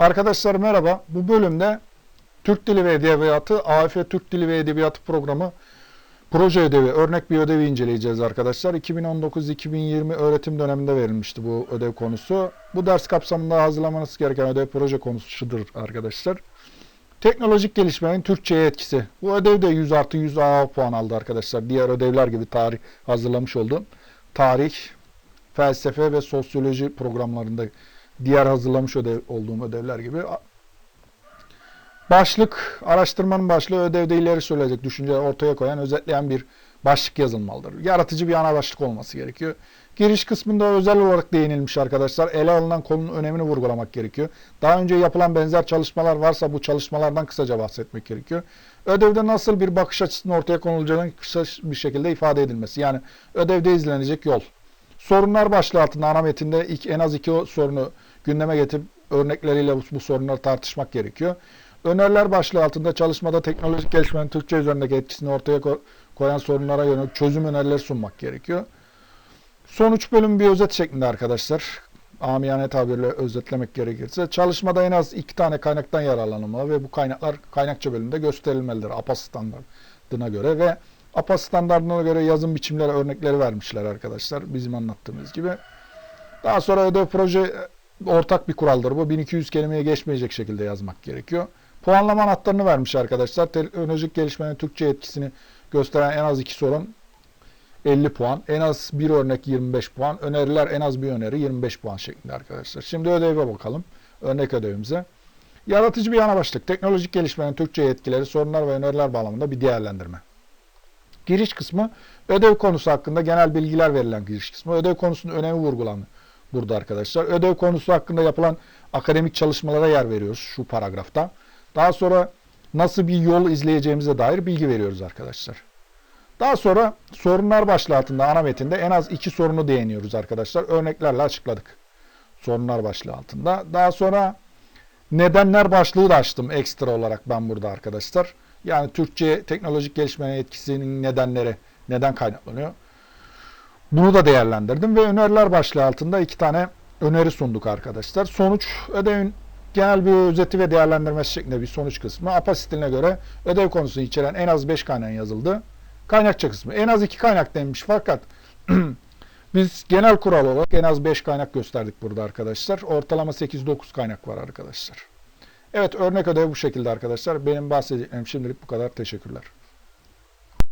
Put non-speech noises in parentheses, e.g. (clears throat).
Arkadaşlar merhaba. Bu bölümde Türk Dili ve Edebiyatı AF Türk Dili ve Edebiyatı programı proje ödevi, örnek bir ödevi inceleyeceğiz arkadaşlar. 2019-2020 öğretim döneminde verilmişti bu ödev konusu. Bu ders kapsamında hazırlamanız gereken ödev proje konusudur arkadaşlar. Teknolojik gelişmenin Türkçe'ye etkisi. Bu ödev de 100 artı 100 AA puan aldı arkadaşlar. Diğer ödevler gibi tarih hazırlamış oldum. Tarih, felsefe ve sosyoloji programlarında diğer hazırlamış ödev olduğum ödevler gibi. Başlık, araştırmanın başlığı ödevde ileri söyleyecek düşünceleri ortaya koyan, özetleyen bir başlık yazılmalıdır. Yaratıcı bir ana başlık olması gerekiyor. Giriş kısmında özel olarak değinilmiş arkadaşlar. Ele alınan konunun önemini vurgulamak gerekiyor. Daha önce yapılan benzer çalışmalar varsa bu çalışmalardan kısaca bahsetmek gerekiyor. Ödevde nasıl bir bakış açısının ortaya konulacağının kısa bir şekilde ifade edilmesi. Yani ödevde izlenecek yol. Sorunlar başlığı altında ana metinde ilk, en az iki sorunu gündeme getirip örnekleriyle bu, bu sorunları tartışmak gerekiyor. Öneriler başlığı altında çalışmada teknolojik gelişmenin Türkçe üzerindeki etkisini ortaya ko- koyan sorunlara yönelik çözüm önerileri sunmak gerekiyor. Sonuç bölüm bir özet şeklinde arkadaşlar. Amiyane tabirle özetlemek gerekirse. Çalışmada en az iki tane kaynaktan yararlanılmalı ve bu kaynaklar kaynakça bölümünde gösterilmelidir APA standartına göre ve APA standartına göre yazım biçimleri örnekleri vermişler arkadaşlar. Bizim anlattığımız gibi. Daha sonra ödev proje ortak bir kuraldır bu. 1200 kelimeye geçmeyecek şekilde yazmak gerekiyor. Puanlama anahtarını vermiş arkadaşlar. Teknolojik gelişmenin Türkçe etkisini gösteren en az iki sorun 50 puan. En az bir örnek 25 puan. Öneriler en az bir öneri 25 puan şeklinde arkadaşlar. Şimdi ödeve bakalım. Örnek ödevimize. Yaratıcı bir ana başlık. Teknolojik gelişmenin Türkçe etkileri, sorunlar ve öneriler bağlamında bir değerlendirme. Giriş kısmı ödev konusu hakkında genel bilgiler verilen giriş kısmı. Ödev konusunun önemi vurgulanıyor burada arkadaşlar. Ödev konusu hakkında yapılan akademik çalışmalara yer veriyoruz şu paragrafta. Daha sonra nasıl bir yol izleyeceğimize dair bilgi veriyoruz arkadaşlar. Daha sonra sorunlar başlığı altında ana metinde en az iki sorunu değiniyoruz arkadaşlar. Örneklerle açıkladık. Sorunlar başlığı altında. Daha sonra nedenler başlığı da açtım ekstra olarak ben burada arkadaşlar. Yani Türkçe teknolojik gelişmenin etkisinin nedenleri neden kaynaklanıyor? Bunu da değerlendirdim ve öneriler başlığı altında iki tane öneri sunduk arkadaşlar. Sonuç ödevin genel bir özeti ve değerlendirmesi şeklinde bir sonuç kısmı. APA stiline göre ödev konusunu içeren en az 5 kaynağın yazıldı. Kaynakça kısmı. En az 2 kaynak denmiş fakat (clears throat) biz genel kural olarak en az 5 kaynak gösterdik burada arkadaşlar. Ortalama 8-9 kaynak var arkadaşlar. Evet örnek ödev bu şekilde arkadaşlar. Benim bahsedeceklerim şimdilik bu kadar. Teşekkürler.